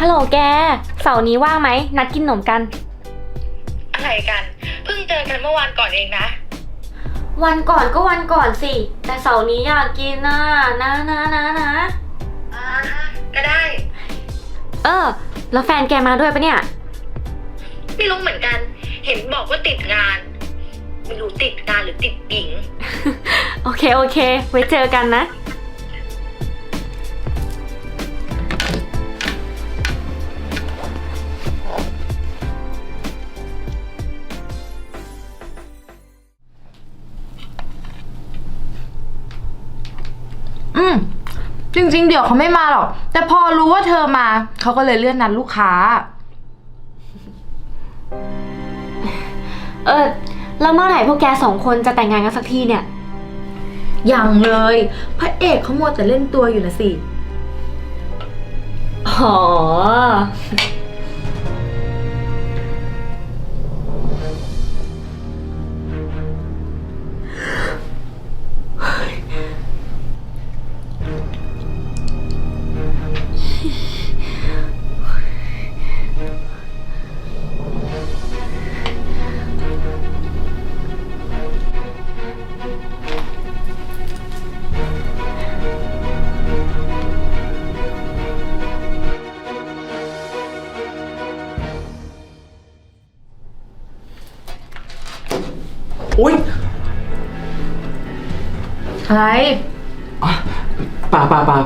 ฮัลโหลแก เสาร์นี้ว่างไหม นัดกินขนมกัน อะไรกัน เพิ่งเจอกันเมื่อวานก่อนเองนะ วันก่อนก็วันก่อนสิ แต่เสาร์นี้อยากกินน่ะนะนะนะนะอ่า ก็ได้ เออ แล้วแฟนแกมาด้วยปะเนี่ย ไม่รู้เหมือนกัน เห็นบอกว่าติดงาน ไม่รู้ติดงานหรือติดหญิง โอเค โอเค ไว้เจอกันนะ อืม จริง ๆ เดี๋ยวเขาไม่มาหรอก แต่พอรู้ว่าเธอมา เขาก็เลยเลื่อนนัดลูกค้า เออ แล้วเมื่อไหร่พวกแกสองคนจะแต่งงานกันสักทีเนี่ย ยังเลย พระเอกเขามัวแต่เล่นตัวอยู่นะสิ อ๋อ อุ้ยอะไรอะป่าป่าป่า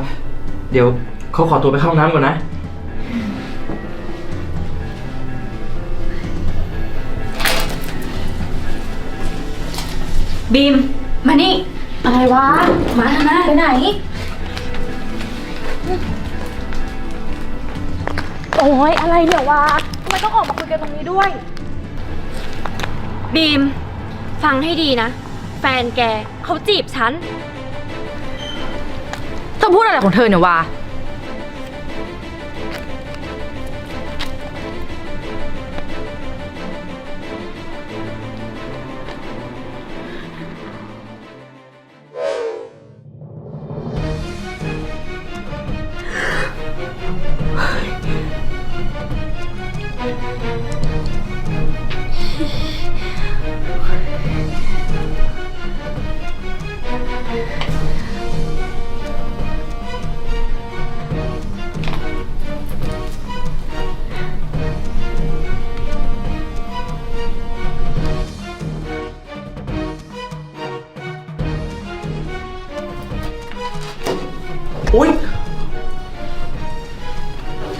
เดี๋ยวเขาขอตัวไปเข้าห้องน้ำก่อนนะ บีม มานี่ อะไรวะ มาทำไมไปไหน โอ้ยอะไรเนี่ยวะทำไมต้องออกมาคุยกันตรงนี้ด้วย บีม ฟังให้ดีนะ แฟนแกเขาจีบฉัน เธอพูดอะไรของเธอเนี่ยวะ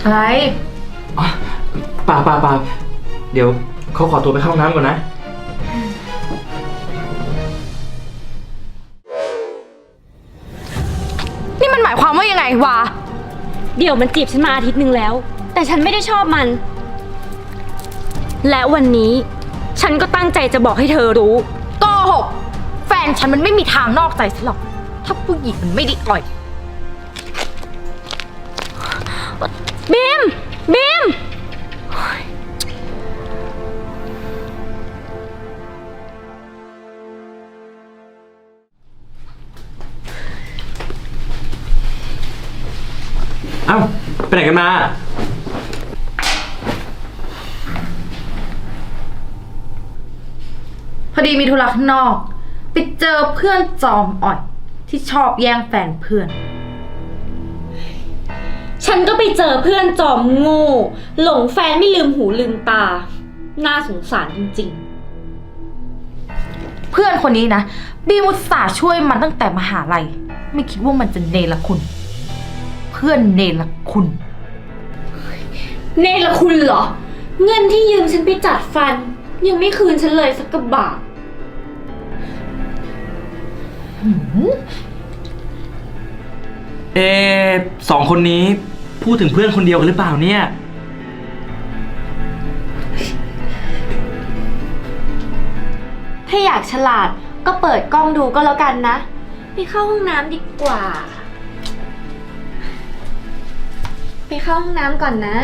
อะไรอะป่าป่าป่าเดี๋ยวเขาขอตัวไปเข้าห้องน้ำก่อนนะ นี่มันหมายความว่ายังไงวะ เดี๋ยวมันจีบฉันมาอาทิตย์หนึ่งแล้ว แต่ฉันไม่ได้ชอบมัน และวันนี้ ฉันก็ตั้งใจจะบอกให้เธอรู้ โกหก แฟนฉันมันไม่มีทางนอกใจฉันหรอก ถ้าผู้หญิงมันไม่ได้อ่อย เอ้าไปไหนกันมา พอดีมีธุระข้างนอก ไปเจอเพื่อนจอมอ่อย ที่ชอบแย่งแฟนเพื่อน ฉันก็ไปเจอเพื่อนจอมโง่ หลงแฟนไม่ลืมหูลืมตา น่าสงสารจริงเพื่อนคนนี้นะบีมุตสาห์ช่วยมันตั้งแต่มหาลัย ไม่คิดว่ามันจะเนรคุณเพื่อนเนรคุณๆเนรคุณเหรอ เงินที่ยืมฉันไปจัดฟัน ยังไม่คืนฉันเลยสักกระบาทเออสองคนนี้พูดถึงเพื่อนคนเดียวกันหรือเปล่าเนี่ย ถ้าอยากฉลาดก็เปิดกล้องดูก็แล้วกันนะ ไปเข้าห้องน้ำดีกว่า ไปเข้าห้องน้ำก่อนนะ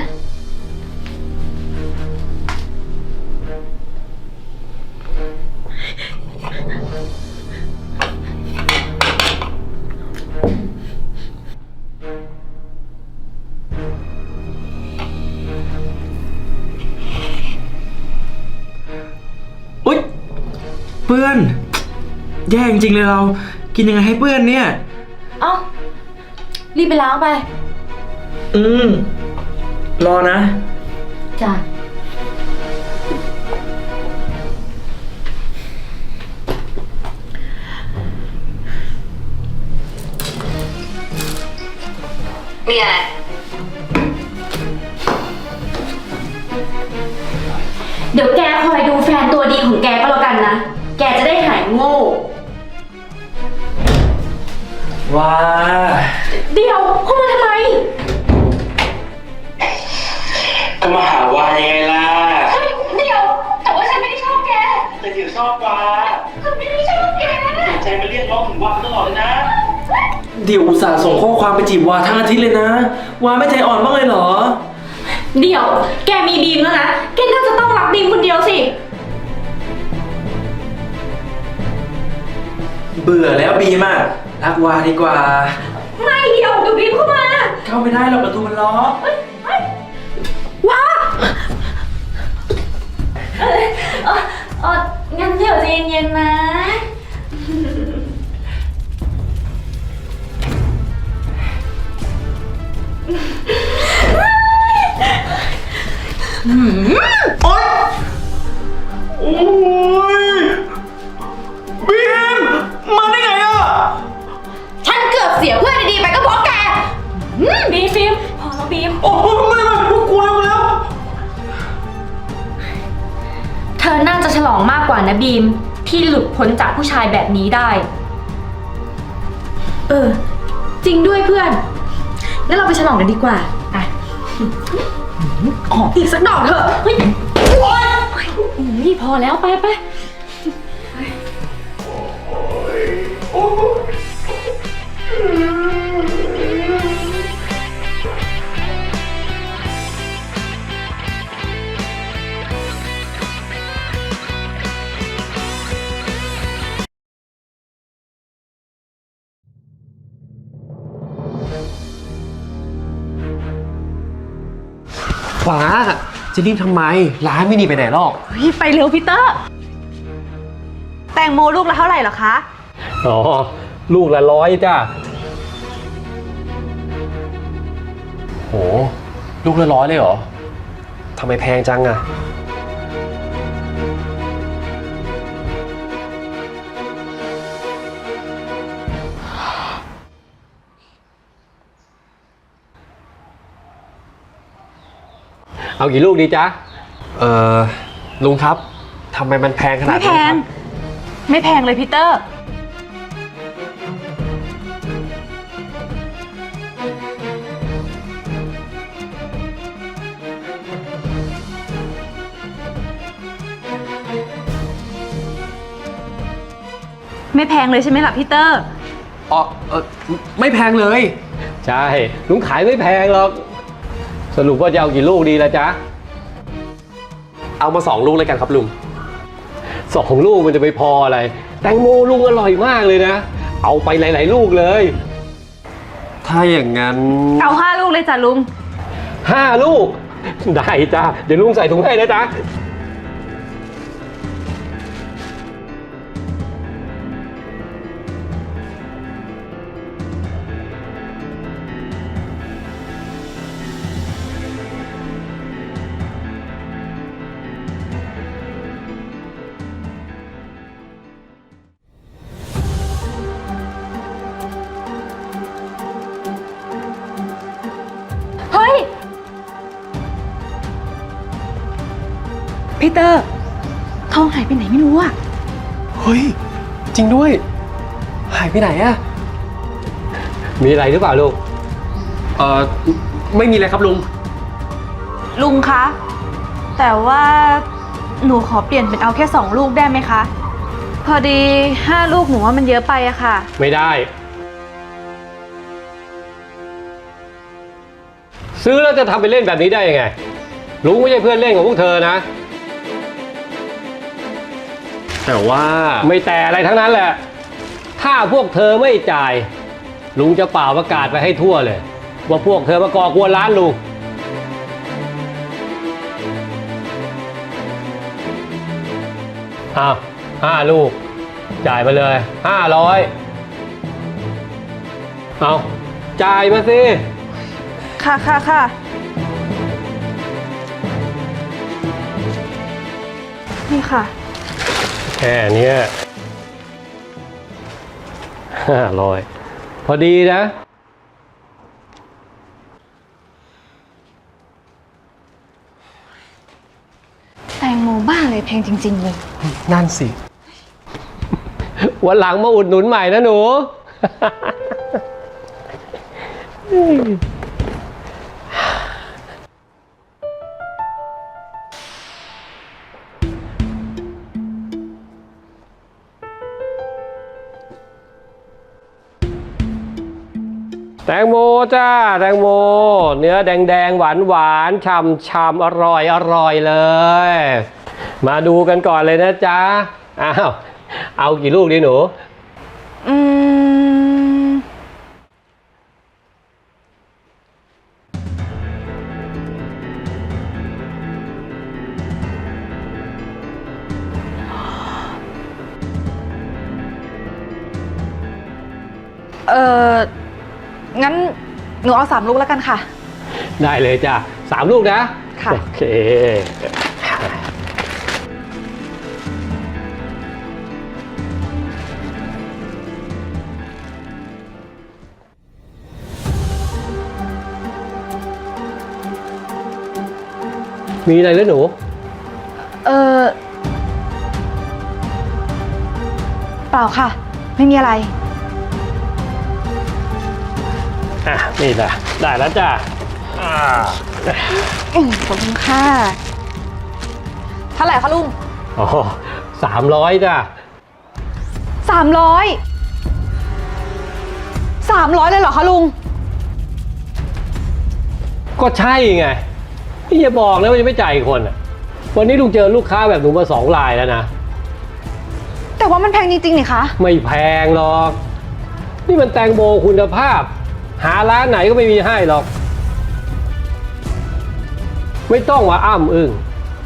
อุ๊ยเปื้อน แย่จริงเลยเรา กินยังไงให้เปื้อนเนี่ย เอ้า รีบไปล้างไป อืม รอนะ จ้ะมีอะไรเดี๋ยวแกคอยดูแฟนตัวดีของแกก็แล้วกันนะ แกจะได้หายโง่ ว้า เดี๋ยว ก็มาหาวายังไงล่ะเดี๋ยว แต่ว่าฉันไม่ได้ชอบแก แต่เดี๋ยวชอบวาฉันไม่ได้ชอบแกใจมาเรียกร้องถึงวาตลอดเลยนะ เดี๋ยวอุตส่าห์ส่งข้อความไปจีบวาทั้งอาทิตย์เลยนะ วาไม่ใจอ่อนบ้างเลยเหรอ เดี๋ยว แกมีบีมแล้วนะ แกน่าจะต้องรักบีมคนเดียวสิ เบื่อแล้วบีมอะรักวาดีกว่า ไม่เดี๋ยวเดี๋ยวบีมเข้ามา เข้าไม่ได้หรอกประตูมันล็อก เออเออเอองั้นเดี๋ นะบีม ที่หลุดพ้นจากผู้ชายแบบนี้ได้ เออ จริงด้วยเพื่อน งั้นเราไปฉลองกันดีกว่าอะอ๋ออีกสักดอกเถอะเฮ้ยโอ๊ยนี่พอแล้วไปไปฟ้า จะรีบทำไม ร้านไม่หนีไปไหนหรอก เฮ้ยไปเร็วพีเตอร์ แตงโมลูกละเท่าไหร่เหรอคะ อ๋อ ลูกละร้อยจ้าโห ลูกละร้อยเลยเหรอ ทำไมแพงจังอะ เอากี่ลูกดีจ๊ะ เอ่อ ลุงครับทำไมมันแพงขนาดไม่นี้แพคง รับ ไม่แพงเลยพีเตอร์ ไม่แพงเลยใช่ไหมล่ะพีเตอร์ อ๋อเออไม่แพงเลย ใช่ ลุงขายไม่แพงหรอก สรุปว่าจะเอากี่ลูกดีละจ๊ะเอามาสองลูกเลยกันครับลุงสองลูกมันจะไปพออะไร แตงโมลุงอร่อยมากเลยนะ เอาไปหลาย ๆ ลูกเลยถ้าอย่างนั้นเอาห้าลูกเลยจ้ะลุงห้าลูก ได้จ้ะเดี๋ยวลุงใส่ถุงให้นะจ๊ะ เตอร์ ทองหายไปไหนไม่รู้อะเฮ้ย จริงด้วย หายไปไหนอะมีอะไรหรือเปล่าลูก เอ่อ ไม่มีอะไรครับลุง ลุงคะ แต่ว่าหนูขอเปลี่ยนเป็นเอาแค่สองลูกได้ไหมคะ พอดีห้าลูกหนูว่ามันเยอะไปอะค่ะ ไม่ได้ ซื้อแล้วจะทำไปเล่นแบบนี้ได้ยังไง ลุงไม่ใช่เพื่อนเล่นของพวกเธอนะ แต่ว่าไม่แต่อะไรทั้งนั้นแหละ ถ้าพวกเธอไม่จ่าย ลุงจะเป่าประกาศไปให้ทั่วเลย ว่าพวกเธอมาก่อกวนร้านลุงอ้าวห้าลูก จ่ายมาเลยห้าร้อยเอาจ่ายมาสิ ค่ะค่ะค่ะนี่ค่ะแค่เนี้ห้าร้อยพอดีนะ แตงโมบ้าเลยแพงจริง ๆ เลย นั่นสิ วันหลังมาอุดหนุนใหม่นะหนู แตงโมจ้า แตงโม เนื้อแดงแดงๆหวานหวานๆฉ่ำฉ่ำอร่อยอร่อยเลย มาดูกันก่อนเลยนะจ๊ะอ้าวเอากี่ลูกดีหนูอืมเออ งั้นหนูเอาสามลูกแล้วกันค่ะ ได้เลยจ้ะสามลูกนะค่ะ โอเค มีอะไรแล้วหนู เออเปล่าค่ะ ไม่มีอะไร อะนี่แหละได้แล้วจ้ะอ่าอืมขอบคุณค่ะ เท่าไหร่คะลุงอ๋อสามร้อยจ้ะสามร้อยสามร้อยเลยเหรอคะลุง ก็ใช่ไงพี่อย่าบอกนะว่าจะไม่จ่ายอีกคนอะวันนี้ลุงเจอลูกค้าแบบหนูมาสองรายแล้วนะ แต่ว่ามันแพงจริงๆนี่คะ ไม่แพงหรอก นี่มันแตงโมคุณภาพ หาร้านไหนก็ไม่มีให้หรอก ไม่ต้องว่าอ้ำอึ้ง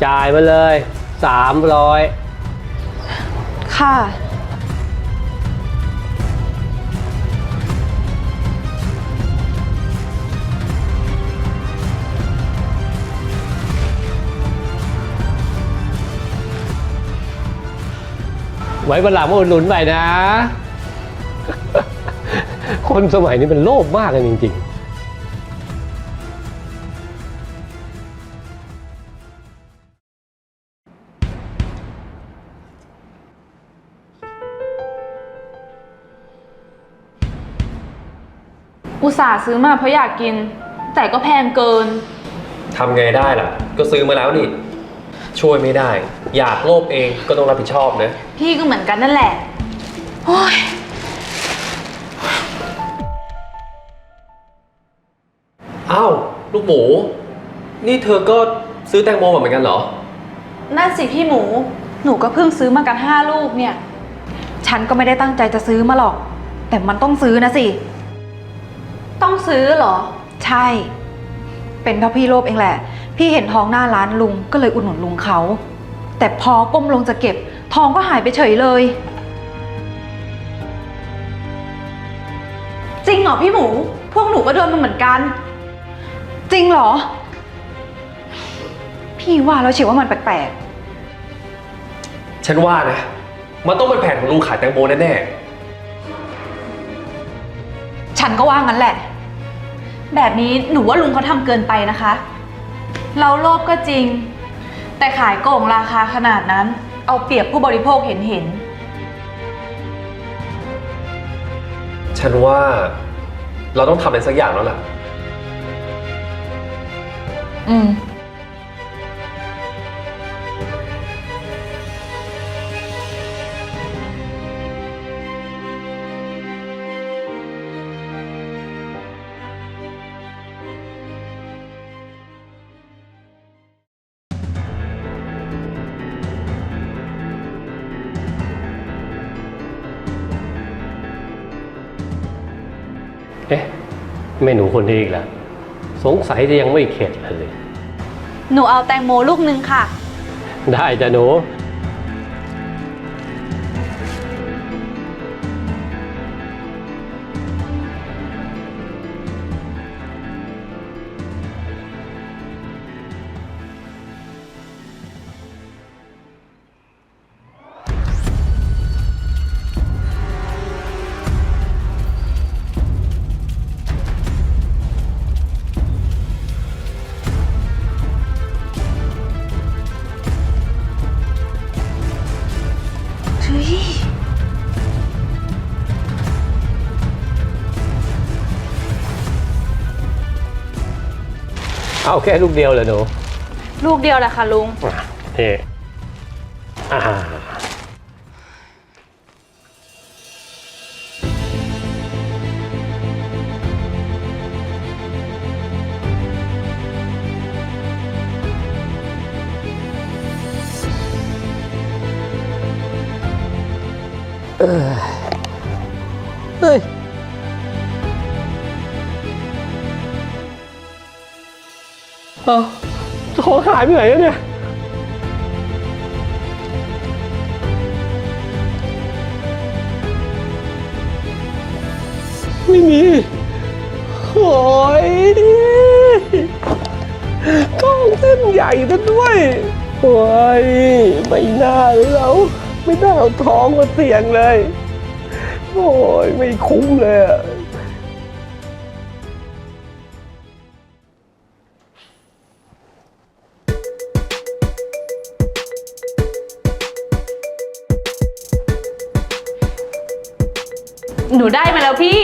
จ่ายมาเลยสามร้อยค่ะ ไว้วันหลังมาอุดหนุนใหม่นะ คนสมัยนี้มันโลภมากกันจริง ๆอุตส่าห์ซื้อมาเพราะอยากกิน แต่ก็แพงเกิน ทำไงได้ล่ะ ก็ซื้อมาแล้วนี่ ช่วยไม่ได้ อยากโลภเองก็ต้องรับผิดชอบนะ พี่ก็เหมือนกันนั่นแหละโอ้ย ลูกหมู นี่เธอก็ซื้อแตงโมมาเหมือนกันเหรอ นั่นสิพี่หมู หนูก็เพิ่งซื้อมากันห้าลูกเนี่ย ฉันก็ไม่ได้ตั้งใจจะซื้อมาหรอก แต่มันต้องซื้อนะสิ ต้องซื้อเหรอ ใช่ เป็นเพราะพี่โลภเองแหละ พี่เห็นทองหน้าร้านลุงก็เลยอุดหนุนลุงเขา แต่พอก้มลงจะเก็บ ทองก็หายไปเฉยเลย จริงเหรอพี่หมู พวกหนูก็โดนมาเหมือนกัน จริงเหรอ พี่ว่าแล้วเชียวว่ามันแปลกฉันว่านะ มันต้องเป็นแผนของลุงขายแตงโมแน่ๆ ฉันก็ว่างั้นแหละ แบบนี้หนูว่าลุงเขาทำเกินไปนะคะ เราโลภก็จริง แต่ขายโกงราคาขนาดนั้น เอาเปรียบผู้บริโภคเห็นเห็นๆฉันว่าเราต้องทำอะไรสักอย่างแล้วล่ะ อืม เอ๊ะเมนูคนนี้อีกแล้ว งสัยจะยังไม่เข็ดเลย หนูเอาแตงโมลูกนึงค่ะ ได้จ้ะหนู เอาแค่ลูกเดียวเลยหนูลูกเดียวแหละค่ะลุง อะนี่อ่าเฮ้ย เอาของหายไปไหนแล้วเนี่ย ไม่มี โอ้ยท้องเส้นใหญ่ซะด้วย โอ้ยไม่น่าเลยเรา ไม่น่าเอาท้องมาเสี่ยงเลย โอ้ยไม่คุ้มเลยอะ หนูได้มาแล้วพี่